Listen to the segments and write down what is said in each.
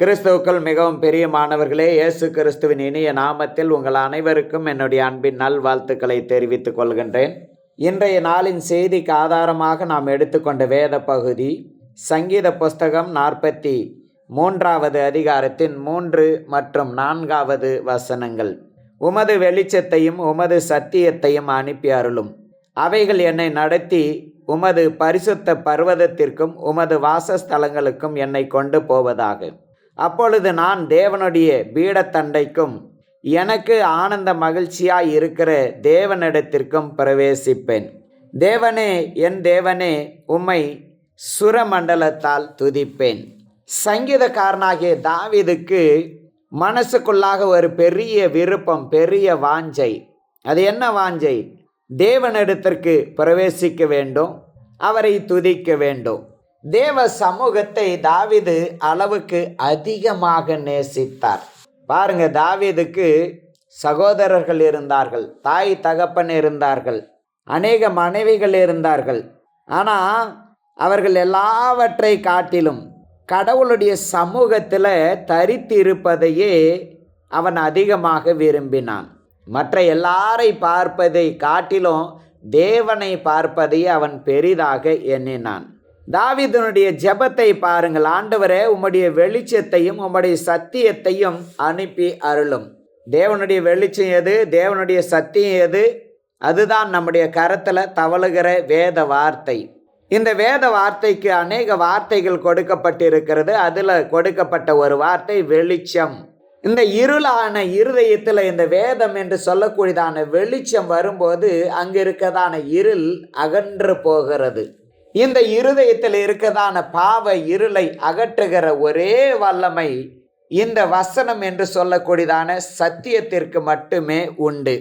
கிறிஸ்துவுக்குள் மிகவும் பிரியமானவர்களே இயேசு கிறிஸ்துவின் இனிய நாமத்தில் உங்கள் அனைவருக்கும் என்னுடைய அன்பின் நல்வாழ்த்துக்களை தெரிவித்துக் கொள்கின்றேன். இன்றைய நாளின் செய்திக்கு ஆதாரமாக நாம் எடுத்துக்கொண்ட வேத பகுதி சங்கீத புஸ்தகம் நாற்பத்தி மூன்றாவது அதிகாரத்தின் மூன்று மற்றும் நான்காவது வசனங்கள். உமது வெளிச்சத்தையும் உமது சத்தியத்தையும் அனுப்பி அருளும். அவைகள் என்னை நடத்தி உமது பரிசுத்த பர்வதத்திற்கும் உமது வாசஸ்தலங்களுக்கும் என்னை கொண்டு போவதாக. அப்பொழுது நான் தேவனுடைய பீடத்தண்டைக்கும் எனக்கு ஆனந்த மகிழ்ச்சியாய் இருக்கிற தேவனிடத்திற்கும் பிரவேசிப்பேன். தேவனே என் தேவனே உம்மை சுரமண்டலத்தால் துதிப்பேன். சங்கீதக்காரனாகிய தாவிதுக்கு மனசுக்குள்ளாக ஒரு பெரிய விருப்பம் பெரிய வாஞ்சை. அது என்ன வாஞ்சை? தேவனிடத்திற்கு பிரவேசிக்க வேண்டும் அவரை துதிக்க வேண்டும். தேவ சமூகத்தை தாவிது அளவுக்கு அதிகமாக நேசித்தார். பாருங்க தாவிதுக்கு சகோதரர்கள் இருந்தார்கள் தாய் தகப்பன் இருந்தார்கள் அநேக மனைவிகள் இருந்தார்கள். ஆனால் அவர்கள் எல்லாவற்றை காட்டிலும் கடவுளுடைய சமூகத்தில் தரித்து இருப்பதையே அவன் அதிகமாக விரும்பினான். மற்ற எல்லாரை பார்ப்பதை காட்டிலும் தேவனை பார்ப்பதையே அவன் பெரிதாக எண்ணினான். தாவிதனுடைய ஜெபத்தை பாருங்கள். ஆண்டவரே உம்முடைய வெளிச்சத்தையும் உம்முடைய சத்தியத்தையும் அனுப்பி அருளும். தேவனுடைய வெளிச்சம் எது? தேவனுடைய சத்தியம் எது? அதுதான் நம்முடைய கரத்தில் தவழுகிற வேத வார்த்தை. இந்த வேத வார்த்தைக்கு அநேக வார்த்தைகள் கொடுக்கப்பட்டிருக்கிறது. அதில் கொடுக்கப்பட்ட ஒரு வார்த்தை வெளிச்சம். இந்த இருளான இருதயத்தில் இந்த வேதம் என்று சொல்லக்கூடியதான வெளிச்சம் வரும்போது அங்கு இருக்கதான இருள் அகன்று போகிறது. இந்த இருதயத்தில் இருக்கதான பாவ இருளை அகற்றுகிற ஒரே வல்லமை இந்த வசனம் என்று சொல்லக்கூடியதான சத்தியத்திற்கு மட்டுமே உண்டு.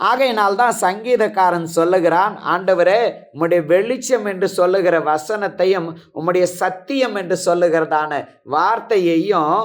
ஆகையினால் தான் சங்கீதக்காரன் சொல்லுகிறான் ஆண்டவரே உம்முடைய வெளிச்சம் என்று சொல்லுகிற வசனத்தையும் உம்முடைய சத்தியம் என்று சொல்லுகிறதான வார்த்தையையும்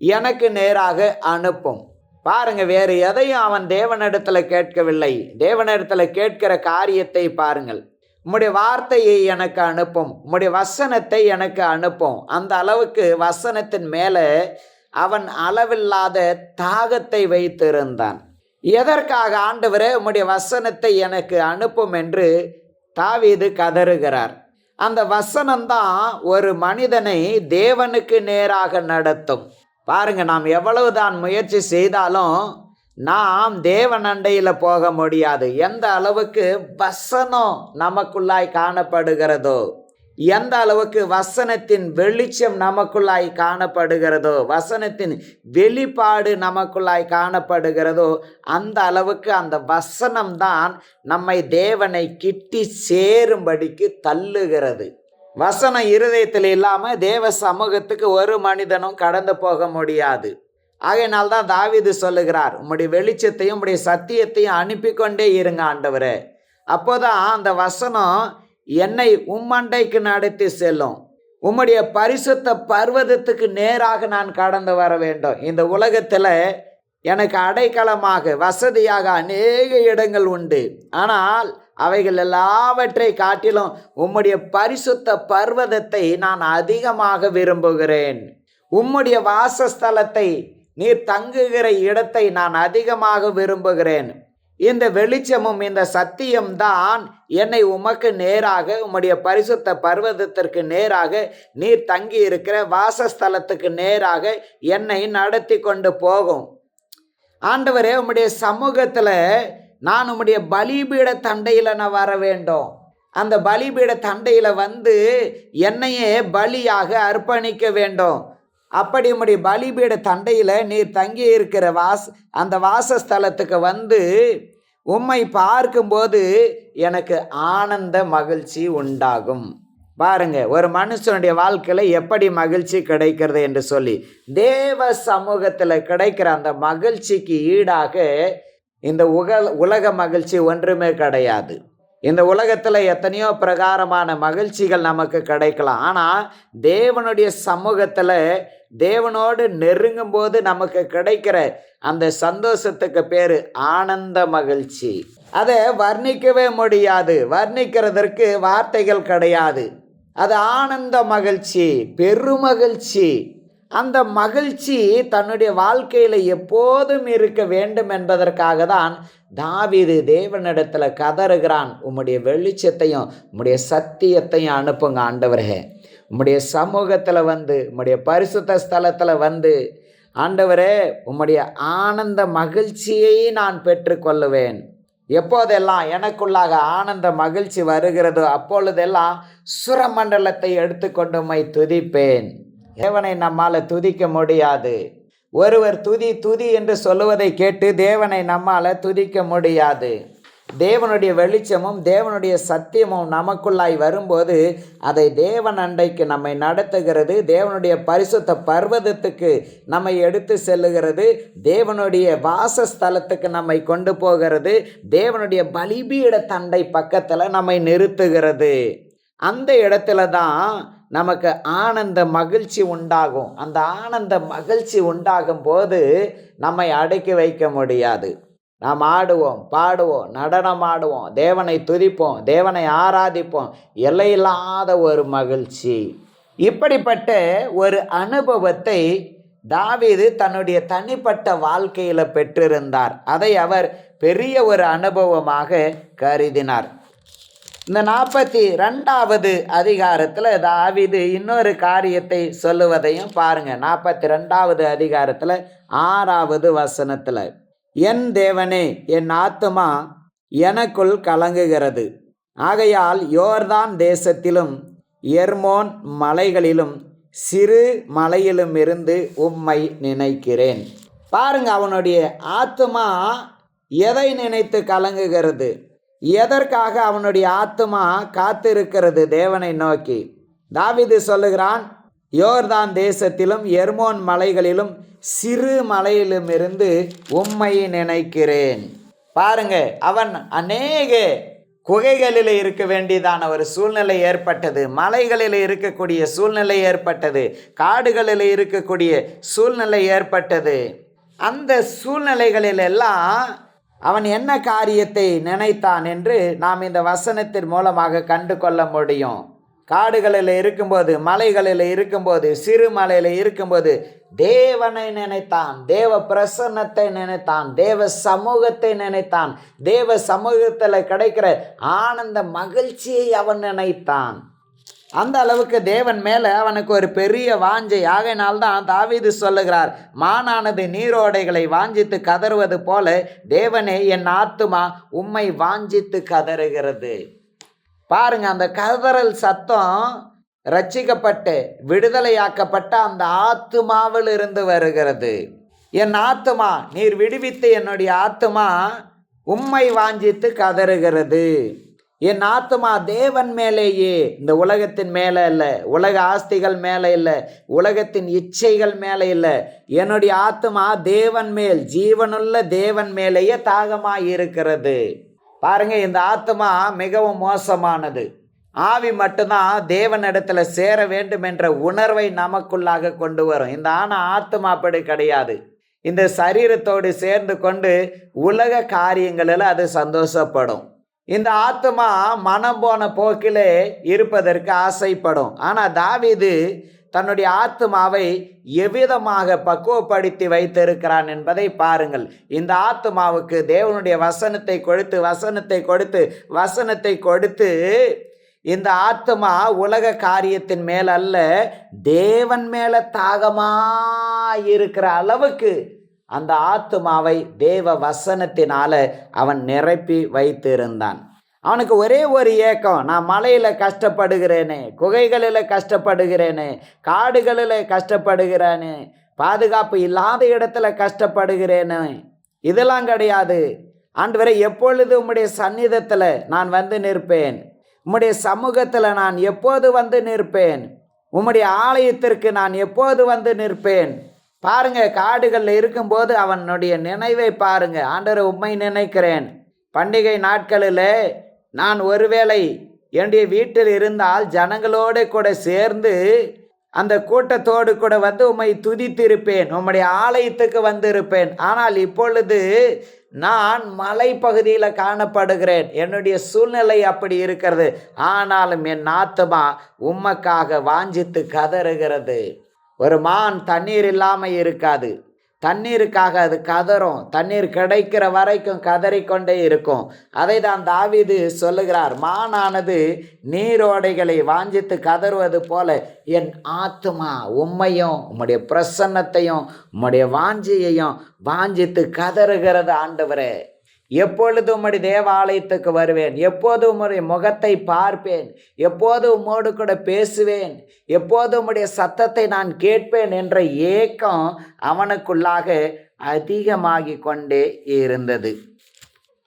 எனக்கு நேராக அனுப்பும். பாருங்க வேறு எதையும் அவன் தேவனிடத்தில் கேட்கவில்லை. தேவனிடத்தில் கேட்கிற காரியத்தை பாருங்கள். உம்முடைய வார்த்தையை எனக்கு அனுப்பும். உம்முடைய வசனத்தை எனக்கு அனுப்பும். அந்த அளவுக்கு வசனத்தின் மேலே அவன் அளவில்லாத தாகத்தை வைத்திருந்தான். எதற்காக ஆண்டவரே உம்முடைய வசனத்தை எனக்கு அனுப்பும் என்று தாவீது கதறுகிறார். அந்த வசனம்தான் ஒரு மனிதனை தேவனுக்கு நேராக நடத்தும். பாருங்க நாம் எவ்வளவுதான் முயற்சி செய்தாலும் நாம் தேவன் அண்டையில் போக முடியாது. எந்த அளவுக்கு வசனம் நமக்குள்ளாய் காணப்படுகிறதோ எந்த அளவுக்கு வசனத்தின் வெளிச்சம் நமக்குள்ளாய் காணப்படுகிறதோ வசனத்தின் வெளிப்பாடு நமக்குள்ளாய் காணப்படுகிறதோ அந்த அளவுக்கு அந்த வசனம்தான் நம்மை தேவனை கிட்டி சேரும்படிக்கு தள்ளுகிறது. வசனம் இருதயத்தில் இல்லாமல் தேவ சமூகத்துக்கு ஒரு மனிதனும் கடந்து போக முடியாது. ஆகையினால் தான் தாவீது சொல்லுகிறார் உம்முடைய வெளிச்சத்தையும் உம்முடைய சத்தியத்தையும் அனுப்பி கொண்டே இருங்க ஆண்டவர். அப்போதான் அந்த வசனம் என்னை உம்மண்டைக்கு நடத்தி செல்லும். உம்முடைய பரிசுத்த பர்வதத்துக்கு நேராக நான் கடந்து வர வேண்டும். இந்த உலகத்தில் எனக்கு அடைக்கலமாக வசதியாக அநேக இடங்கள் உண்டு. ஆனால் அவைகள் எல்லாவற்றை காட்டிலும் உம்முடைய பரிசுத்த பர்வதத்தை நான் அதிகமாக விரும்புகிறேன். உம்முடைய வாசஸ்தலத்தை நீர் தங்குகிற இடத்தை நான் அதிகமாக விரும்புகிறேன். இந்த வெளிச்சமும் இந்த சத்தியம் தான் என்னை உமக்கு நேராக உம்முடைய பரிசுத்த பர்வதத்திற்கு நேராக நீர் தங்கி இருக்கிற வாசஸ்தலத்துக்கு நேராக என்னை நடத்தி கொண்டு போகும். ஆண்டவரே உம்முடைய சமூகத்தில் நான் உம்முடைய பலிபீட தண்டையில் நான் வர வேண்டும். அந்த பலிபீட தண்டையில் வந்து என்னையே பலியாக அர்ப்பணிக்க வேண்டும். அப்படி உம்முடைய பலிபீட தண்டையில் நீர் தங்கி இருக்கிற வாஸ் அந்த வாசஸ்தலத்துக்கு வந்து உம்மை பார்க்கும்போது எனக்கு ஆனந்த மகிழ்ச்சி உண்டாகும். பாருங்க ஒரு மனுஷனுடைய வாழ்க்கையில் எப்படி மகிழ்ச்சி கிடைக்கிறது என்று சொல்லி தேவ சமூகத்தில் கிடைக்கிற அந்த மகிழ்ச்சிக்கு ஈடாக இந்த உக உலக மகிழ்ச்சி ஒன்றுமே கிடையாது. இந்த உலகத்தில் எத்தனையோ பிரகாரமான மகிழ்ச்சிகள் நமக்கு கிடைக்கலாம். ஆனால் தேவனுடைய சமூகத்தில் தேவனோடு நெருங்கும் போது நமக்கு கிடைக்கிற அந்த சந்தோஷத்துக்கு பேர் ஆனந்த மகிழ்ச்சி. அதை வர்ணிக்கவே முடியாது. வர்ணிக்கிறதற்கு வார்த்தைகள் கிடையாது. அது ஆனந்த மகிழ்ச்சி பெருமகிழ்ச்சி. அந்த மகிழ்ச்சி தன்னுடைய வாழ்க்கையில் எப்போதும் இருக்க வேண்டும் என்பதற்காக தான் தாவிது தேவனிடத்தில் கதறுகிறான். உம்முடைய வெளிச்சத்தையும் உம்முடைய சத்தியத்தையும் அனுப்புங்க ஆண்டவரே. உம்முடைய சமூகத்தில் வந்து உம்முடைய பரிசுத்த ஸ்தலத்தில் வந்து ஆண்டவரே உம்முடைய ஆனந்த மகிழ்ச்சியை நான் பெற்றுக்கொள்ளுவேன். எப்போதெல்லாம் எனக்குள்ளாக ஆனந்த மகிழ்ச்சி வருகிறதோ அப்பொழுதெல்லாம் சுரமண்டலத்தை எடுத்துக்கொண்டு துதிப்பேன். தேவனை நம்மால் துதிக்க முடியாது. ஒருவர் துதி துதி என்று சொல்லுவதை கேட்டு தேவனை நம்மால் துதிக்க முடியாது. தேவனுடைய வெளிச்சமும் தேவனுடைய சத்தியமும் நமக்குள்ளாய் வரும்போது அதை தேவன் அண்டைக்கு நம்மை நடத்துகிறது. தேவனுடைய பரிசுத்த பர்வதத்துக்கு நம்மை எடுத்து செல்லுகிறது. தேவனுடைய வாசஸ்தலத்துக்கு நம்மை கொண்டு போகிறது. தேவனுடைய பலிபீட தண்டை பக்கத்தில் நம்மை நிறுத்துகிறது. அந்த இடத்துல தான் நமக்கு ஆனந்த மகிழ்ச்சி உண்டாகும். அந்த ஆனந்த மகிழ்ச்சி உண்டாகும் போது நம்மை அடக்கி வைக்க முடியாது. நாம் ஆடுவோம் பாடுவோம் நடனம் ஆடுவோம் தேவனை துதிப்போம் தேவனை ஆராதிப்போம். எல்லையில்லாத ஒரு மகிழ்ச்சி. இப்படிப்பட்ட ஒரு அனுபவத்தை தாவீது தன்னுடைய தனிப்பட்ட வாழ்க்கையில் பெற்றிருந்தார். அதை அவர் பெரிய ஒரு அனுபவமாக கருதினார். இந்த நாற்பத்தி ரெண்டாவது அதிகாரத்தில் தாவிது இன்னொரு காரியத்தை சொல்லுவதையும் பாருங்கள் நாற்பத்தி ரெண்டாவது அதிகாரத்தில் ஆறாவது வசனத்தில் என் தேவனே என் ஆத்துமா எனக்குள் கலங்குகிறது. ஆகையால் யோர்தான் தேசத்திலும் எர்மோன் மலைகளிலும் சிறு மலையிலும் இருந்து உம்மை நினைக்கிறேன். பாருங்க அவனுடைய ஆத்துமா எதை நினைத்து கலங்குகிறது? எதற்காக அவனுடைய ஆத்துமா காத்திருக்கிறது தேவனை நோக்கி? தாவிது சொல்லுகிறான் யோர்தான் தேசத்திலும் எர்மோன் மலைகளிலும் சிறு மலையிலும் இருந்து உம்மை நினைக்கிறேன். பாருங்க அவன் அநேக குகைகளில் இருக்க வேண்டியதான ஒரு சூழ்நிலை ஏற்பட்டது. மலைகளில் இருக்கக்கூடிய சூழ்நிலை ஏற்பட்டது. காடுகளில் இருக்கக்கூடிய சூழ்நிலை ஏற்பட்டது. அந்த சூழ்நிலைகளில் எல்லாம் அவன் என்ன காரியத்தை நினைத்தான் என்று நாம் இந்த வசனத்தின் மூலமாக கண்டு கொள்ள முடியும். காடுகளில் இருக்கும்போது மலைகளில் இருக்கும்போது சிறு மலையில் இருக்கும்போது தேவனை நினைத்தான் தேவ பிரசன்னத்தை நினைத்தான் தேவ சமூகத்தை நினைத்தான் தேவ சமூகத்தில் கிடைக்கிற ஆனந்த மகிழ்ச்சியை அவன் நினைத்தான். அந்த அளவுக்கு தேவன் மேலே அவனுக்கு ஒரு பெரிய வாஞ்சை ஆகையினால்தான் தாவீது சொல்லுகிறார் மானானது நீரோடைகளை வாஞ்சித்து கதறுவது போல தேவனே என் ஆத்துமா உம்மை வாஞ்சித்து கதறுகிறது. பாருங்க அந்த கதறல் சத்தம் ரட்சிக்கப்பட்டு விடுதலையாக்கப்பட்ட அந்த ஆத்துமாவில் இருந்து வருகிறது. என் ஆத்துமா நீர் விடுவித்து என்னுடைய ஆத்துமா உம்மை வாஞ்சித்து கதறுகிறது. என் ஆத்மா தேவன் மேலேயே. இந்த உலகத்தின் மேலே இல்லை உலக ஆஸ்திகள் மேலே இல்லை உலகத்தின் இச்சைகள் மேலே இல்லை. என்னுடைய ஆத்மா தேவன் மேல் ஜீவனுள்ள தேவன் மேலேயே தாகமாக இருக்கிறது. பாருங்க இந்த ஆத்மா மிகவும் மோசமானது. ஆவி மட்டும்தான் தேவனிடத்துல சேர வேண்டும் என்ற உணர்வை நமக்குள்ளாக கொண்டு வரும். இந்த ஆன ஆத்மா அப்படி கிடையாது. இந்த சரீரத்தோடு சேர்ந்து கொண்டு உலக காரியங்களில் அது சந்தோஷப்படும். இந்த ஆத்மா மனம் போன போக்கிலே இருப்பதற்கு ஆசைப்படும். ஆனால் தாவிது தன்னுடைய ஆத்மாவை எவ்விதமாக பக்குவப்படுத்தி வைத்திருக்கிறான் என்பதை பாருங்கள். இந்த ஆத்மாவுக்கு தேவனுடைய வசனத்தை கொடுத்து வசனத்தை கொடுத்து வசனத்தை கொடுத்து இந்த ஆத்மா உலக காரியத்தின் மேல் அல்ல தேவன் மேல தாகமாக இருக்கிற அளவுக்கு அந்த ஆத்மாவை தேவ வசனத்தினால அவன் நிரப்பி வைத்திருந்தான். அவனுக்கு ஒரே ஒரு ஏக்கம் நான் மலையில் கஷ்டப்படுகிறேனே குகைகளில் கஷ்டப்படுகிறேனே காடுகளில் கஷ்டப்படுகிறேனே பாதுகாப்பு இல்லாத இடத்துல கஷ்டப்படுகிறேனே. இதெல்லாம் கிடையாது. ஆண்டவரை எப்பொழுது உம்முடைய சந்நிதத்தில் நான் வந்து நிற்பேன்? உம்முடைய சமூகத்தில் நான் எப்போது வந்து நிற்பேன்? உம்முடைய ஆலயத்திற்கு நான் எப்போது வந்து நிற்பேன்? பாருங்க காடுகளில் இருக்கும்போது அவனுடைய நினைவை பாருங்க. ஆண்டவர் உண்மை நினைக்கிறேன். பண்டிகை நாட்களில் நான் ஒருவேளை என்னுடைய வீட்டில் இருந்தால் ஜனங்களோடு கூட சேர்ந்து அந்த கூட்டத்தோடு கூட வந்து உம்மை துதித்திருப்பேன். உம்முடைய ஆலயத்துக்கு வந்திருப்பேன். ஆனால் இப்பொழுது நான் மலைப்பகுதியில் காணப்படுகிறேன். என்னுடைய சூழ்நிலை அப்படி இருக்கிறது. ஆனாலும் என் ஆத்மா உம்மக்காக வாஞ்சித்து கதறுகிறது. ஒரு மான் தண்ணீர் இல்லாமல் இருக்காது. தண்ணீருக்காக அது கதறும். தண்ணீர் கிடைக்கிற வரைக்கும் கதறிக்கொண்டே இருக்கும். அதை தான் தாவிது சொல்லுகிறார். மானானது நீரோடைகளை வாஞ்சித்து கதறுவது போல என் ஆத்மா உண்மையும் உம்முடைய பிரசன்னத்தையும் உம்முடைய வாஞ்சியையும் வாஞ்சித்து கதறுகிறது ஆண்டவரே. எப்பொழுது உம்முடைய தேவாலயத்துக்கு வருவேன்? எப்போது உம்முடைய முகத்தை பார்ப்பேன்? எப்போது உம்மோடு கூட பேசுவேன்? எப்போது உம்முடைய சத்தத்தை நான் கேட்பேன்? என்ற ஏக்கம் அவனுக்குள்ளாக அதிகமாகி கொண்டே இருந்தது.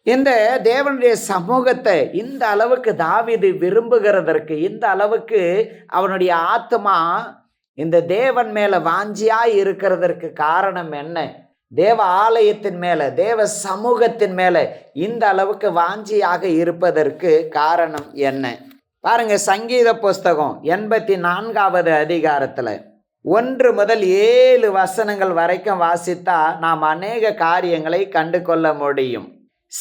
இந்த தேவனுடைய சமூகத்தை இந்த அளவுக்கு தாவிது விரும்புகிறதற்கு இந்த அளவுக்கு அவனுடைய ஆத்மா இந்த தேவன் மேலே வாஞ்சியாய் இருக்கிறதற்கு காரணம் என்ன? தேவ ஆலயத்தின் மேலே தேவ சமூகத்தின் மேலே இந்த அளவுக்கு வாஞ்சியாக இருப்பதற்கு காரணம் என்ன? பாருங்க சங்கீத புஸ்தகம் எண்பத்தி நான்காவது அதிகாரத்தில் ஒன்று முதல் ஏழு வசனங்கள் வரைக்கும் வாசித்தா நாம் அநேக காரியங்களை கண்டு கொள்ள முடியும்.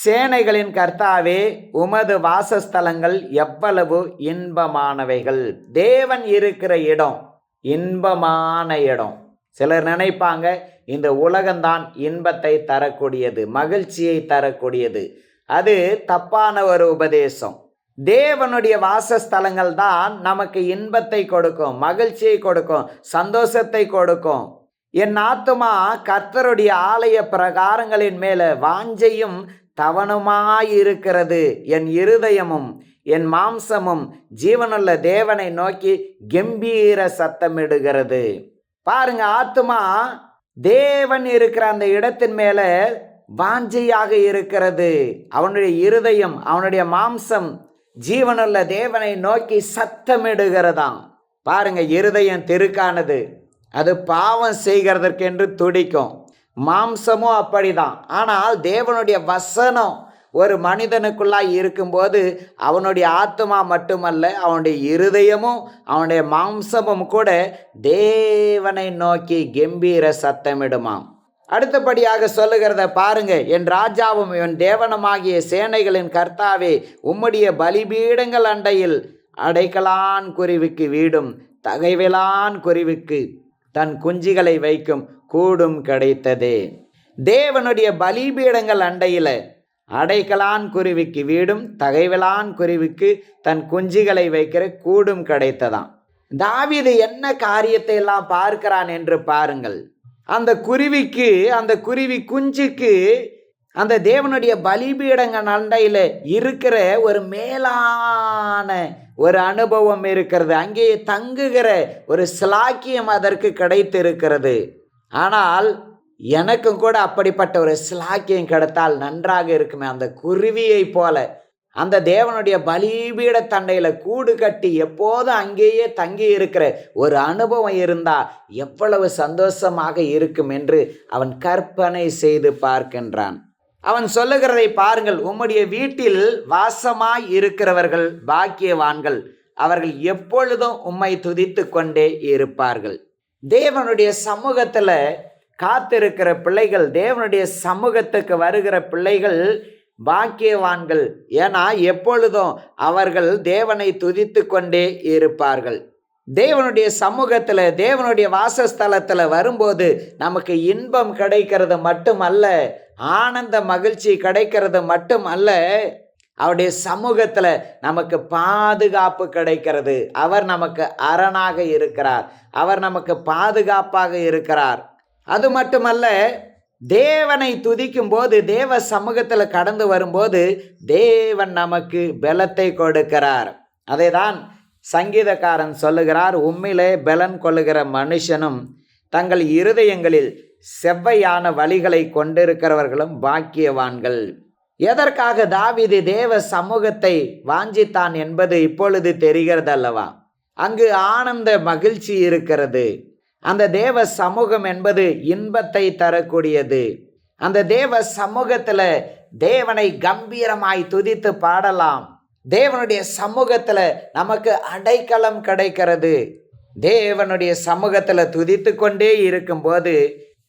சேனைகளின் கர்த்தாவே உமது வாசஸ்தலங்கள் எவ்வளவு இன்பமானவைகள். தேவன் இருக்கிற இடம் இன்பமான இடம். சிலர் நினைப்பாங்க இந்த உலகம்தான் இன்பத்தை தரக்கூடியது மகிழ்ச்சியை தரக்கூடியது. அது தப்பான ஒரு உபதேசம். தேவனுடைய வாசஸ்தலங்கள் தான் நமக்கு இன்பத்தை கொடுக்கும் மகிழ்ச்சியை கொடுக்கும் சந்தோஷத்தை கொடுக்கும். என் ஆத்துமா கர்த்தருடைய ஆலய பிரகாரங்களின் மேலே வாஞ்சையும் தவனுமாயிருக்கிறது. என் இருதயமும் என் மாம்சமும் ஜீவனுள்ள தேவனை நோக்கி கம்பீர சத்தமிடுகிறது. பாருங்க ஆத்துமா தேவன் இருக்கிற அந்த இடத்தின் மேல வாஞ்சையாக இருக்கிறது. அவனுடைய இருதயம் அவனுடைய மாம்சம் ஜீவனுள்ள தேவனை நோக்கி சத்தமிடுகிறதாம். பாருங்க இருதயம் தெருக்கானது. அது பாவம் செய்கிறதற்கென்று துடிக்கும். மாம்சமும் அப்படிதான். ஆனால் தேவனுடைய வசனம் ஒரு மனிதனுக்குள்ளாய் இருக்கும்போது அவனுடைய ஆத்மா மட்டுமல்ல அவனுடைய இருதயமும் அவனுடைய மாம்சமும் கூட தேவனை நோக்கி கம்பீர சத்தமிடுமாம். அடுத்தபடியாக சொல்லுகிறத பாருங்க. என் ராஜாவும் என் தேவனமாகிய சேனைகளின் கர்த்தாவே உம்முடைய பலிபீடங்கள் அண்டையில் அடைக்கலான் குருவிக்கு வீடும் தகைவிலான் குருவிக்கு தன் குஞ்சிகளை வைக்கும் கூடும் கிடைத்ததே. தேவனுடைய பலிபீடங்கள் அண்டையில் அடைக்கலான் குருவிக்கு வீடும் தகைவலான் குருவிக்கு தன் குஞ்சுகளை வைக்கிற கூடும் கிடைத்ததாம். தாவிது என்ன காரியத்தை எல்லாம் பார்க்கிறான் என்று பாருங்கள். அந்த குருவிக்கு அந்த குருவி குஞ்சுக்கு அந்த தேவனுடைய பலிபீடங்கள் நண்டையில் இருக்கிற ஒரு மேலான ஒரு அனுபவம் இருக்கிறது. அங்கேயே தங்குகிற ஒரு சிலாக்கியம் அதற்கு கிடைத்திருக்கிறது. ஆனால் எனக்கும் கூட அப்படிப்பட்ட ஒரு சிலாக்கியம் கிடைத்தால் நன்றாக இருக்குமே. அந்த குருவியை போல அந்த தேவனுடைய பலிபீட தண்டையில் கூடு கட்டி எப்போதும் அங்கேயே தங்கி இருக்கிற ஒரு அனுபவம் இருந்தால் எவ்வளவு சந்தோஷமாக இருக்கும் என்று அவன் கற்பனை செய்து பார்க்கின்றான். அவன் சொல்லுகிறதை பாருங்கள். உம்முடைய வீட்டில் வாசமாய் இருக்கிறவர்கள் பாக்கியவான்கள். அவர்கள் எப்பொழுதும் உம்மை துதித்து கொண்டே இருப்பார்கள். தேவனுடைய சமூகத்தில் காத்திருக்கிற பிள்ளைகள் தேவனுடைய சமூகத்துக்கு வருகிற பிள்ளைகள் பாக்கியவான்கள். ஏன்னா எப்பொழுதும் அவர்கள் தேவனை துதித்து கொண்டே இருப்பார்கள். தேவனுடைய சமூகத்தில் தேவனுடைய வாசஸ்தலத்தில் வரும்போது நமக்கு இன்பம் கிடைக்கிறது மட்டுமல்ல ஆனந்த மகிழ்ச்சி கிடைக்கிறது மட்டும் அல்ல அவருடைய சமூகத்தில் நமக்கு பாதுகாப்பு கிடைக்கிறது. அவர் நமக்கு அரணாக இருக்கிறார். அவர் நமக்கு பாதுகாப்பாக இருக்கிறார். அது மட்டுமல்ல தேவனை துதிக்கும் போது தேவ சமூகத்தில் கடந்து வரும்போது தேவன் நமக்கு பலத்தை கொடுக்கிறார். அதை தான் சங்கீதக்காரன் சொல்லுகிறார் உண்மையிலே பலன் கொள்ளுகிற மனுஷனும் தங்கள் இருதயங்களில் செவ்வையான வழிகளை கொண்டிருக்கிறவர்களும் பாக்கியவான்கள். எதற்காக தாவிது தேவ சமூகத்தை வாஞ்சித்தான் என்பது இப்பொழுது தெரிகிறது அல்லவா அங்கு ஆனந்த மகிழ்ச்சி இருக்கிறது. அந்த தேவ சமூகம் என்பது இன்பத்தை தரக்கூடியது. அந்த தேவ சமூகத்தில் தேவனை கம்பீரமாய் துதித்து பாடலாம். தேவனுடைய சமூகத்தில் நமக்கு அடைக்கலம் கிடைக்கிறது. தேவனுடைய சமூகத்தில் துதித்து கொண்டே இருக்கும்போது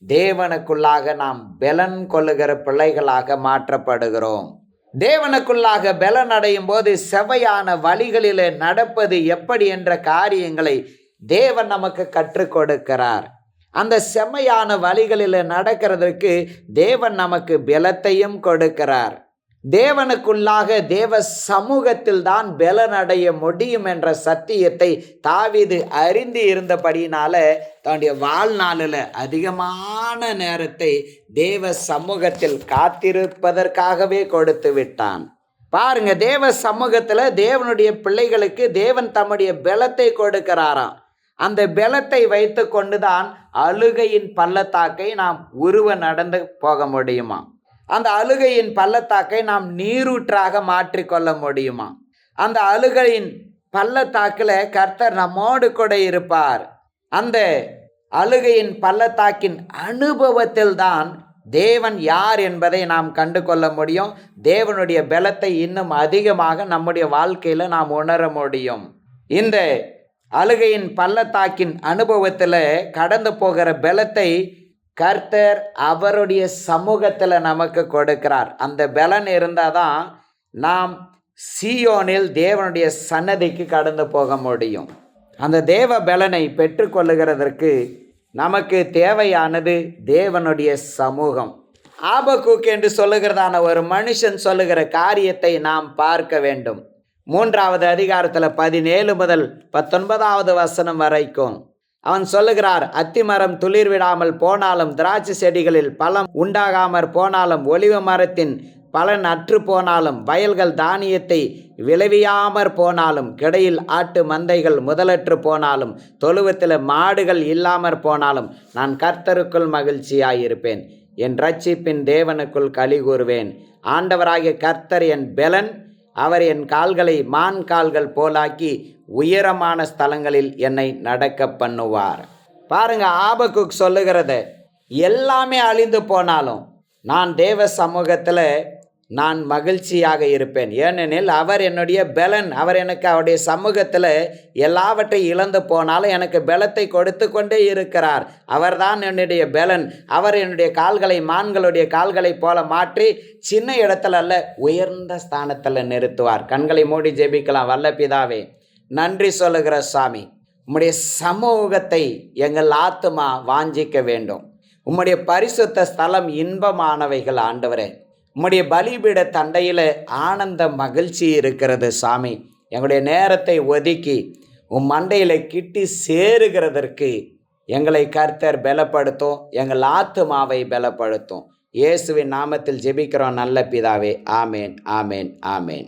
தேவனுக்குள்ளாக நாம் பலன் கொள்ளுகிற பிள்ளைகளாக மாற்றப்படுகிறோம். தேவனுக்குள்ளாக பலன் அடையும் போது செவையான வழிகளில் நடப்பது எப்படி என்ற காரியங்களை தேவன் நமக்கு கற்றுக் கொடுக்கிறார். அந்த செம்மையான வழிகளில் நடக்கிறதுக்கு தேவன் நமக்கு பலத்தையும் கொடுக்கிறார். தேவனுக்குள்ளாக தேவ சமூகத்தில் தான் பலனடைய முடியும் என்ற சத்தியத்தை தாவிது அறிந்து இருந்தபடியினால தன்னுடைய வாழ்நாளில் அதிகமான நேரத்தை தேவ சமூகத்தில் காத்திருப்பதற்காகவே கொடுத்து விட்டான். பாருங்க தேவ சமூகத்தில் தேவனுடைய பிள்ளைகளுக்கு தேவன் தம்முடைய பலத்தை கொடுக்கிறாராம். அந்த பலத்தை வைத்து கொண்டுதான் அழுகையின் பள்ளத்தாக்கை நாம் உருவ நடந்து போக முடியுமா? அந்த அழுகையின் பள்ளத்தாக்கை நாம் நீரூற்றாக மாற்றிக்கொள்ள முடியுமா? அந்த அழுகையின் பள்ளத்தாக்கில் கர்த்தர் நம்மோடு கூட இருப்பார். அந்த அழுகையின் பள்ளத்தாக்கின் அனுபவத்தில் தான் தேவன் யார் என்பதை நாம் கண்டு கொள்ள முடியும். தேவனுடைய பலத்தை இன்னும் அதிகமாக நம்முடைய வாழ்க்கையில் நாம் உணர முடியும். இந்த அழுகையின் பள்ளத்தாக்கின் அனுபவத்தில் கடந்து போகிற பலத்தை கர்த்தர் அவருடைய சமூகத்தில் நமக்கு கொடுக்கிறார். அந்த பலன் இருந்தால் தான் நாம் சியோனில் தேவனுடைய சன்னதிக்கு கடந்து போக முடியும். அந்த தேவ பலனை பெற்றுக்கொள்ளுகிறதற்கு நமக்கு தேவையானது தேவனுடைய சமூகம். ஆபக்கூக் என்று சொல்லுகிறதான ஒரு மனுஷன் சொல்லுகிற காரியத்தை நாம் பார்க்க வேண்டும். மூன்றாவது அதிகாரத்தில் பதினேழு முதல் பத்தொன்பதாவது வசனம் வரைக்கும் அவன் சொல்லுகிறார் அத்திமரம் துளிர் விடாமல் போனாலும் திராட்சை செடிகளில் பழம் உண்டாகாமற் போனாலும் ஒளிவ மரத்தின் பலன் அற்று போனாலும் வயல்கள் தானியத்தை விளைவியாமற் போனாலும் கிடையில் ஆட்டு மந்தைகள் முதலற்று போனாலும் தொழுவத்தில் மாடுகள் இல்லாமற் போனாலும் நான் கர்த்தருக்குள் மகிழ்ச்சியாயிருப்பேன். என் ரட்சிப்பின் தேவனுக்குள் கழி கூறுவேன். ஆண்டவராகிய கர்த்தர் என் பெலன். அவர் என் கால்களை மான் கால்கள் போலாக்கி உயரமான ஸ்தலங்களில் என்னை நடக்க பண்ணுவார். பாருங்க ஆபகுக் சொல்லுகிறது எல்லாமே அழிந்து போனாலும் நான் தேவ சமூகத்தில் நான் மகிழ்ச்சியாக இருப்பேன். ஏனெனில் அவர் என்னுடைய பலன் அவர் எனக்கு அவருடைய சமூகத்தில் எல்லாவற்றையும் இழந்து போனாலும் எனக்கு பலத்தை கொடுத்து கொண்டே இருக்கிறார். அவர்தான் என்னுடைய பலன். அவர் என்னுடைய கால்களை மான்களுடைய கால்களை போல மாற்றி சின்ன இடத்துல அல்ல உயர்ந்த ஸ்தானத்தில் நிறுத்துவார். கண்களை மூடி ஜெபிக்கலாம் வல்ல பிதாவே. நன்றி சொல்லுகிற சாமி உம்முடைய சமூகத்தை எங்கள் ஆத்துமா வாஞ்சிக்க வேண்டும். உம்முடைய பரிசுத்த ஸ்தலம் இன்பமானவைகள் ஆண்டவரே. உம்முடைய பலிபீட தண்டையில் ஆனந்த மகிழ்ச்சி இருக்கிறது சாமி. எங்களுடைய நேரத்தை ஒதுக்கி உன் மண்டையில் கிட்டி சேருகிறதற்கு எங்களை கர்த்தர் பலப்படுத்தும் எங்கள் ஆத்துமாவை பலப்படுத்தும். இயேசுவின் நாமத்தில் ஜெபிக்கிறோம் நல்ல பிதாவே. ஆமேன் ஆமேன் ஆமேன்.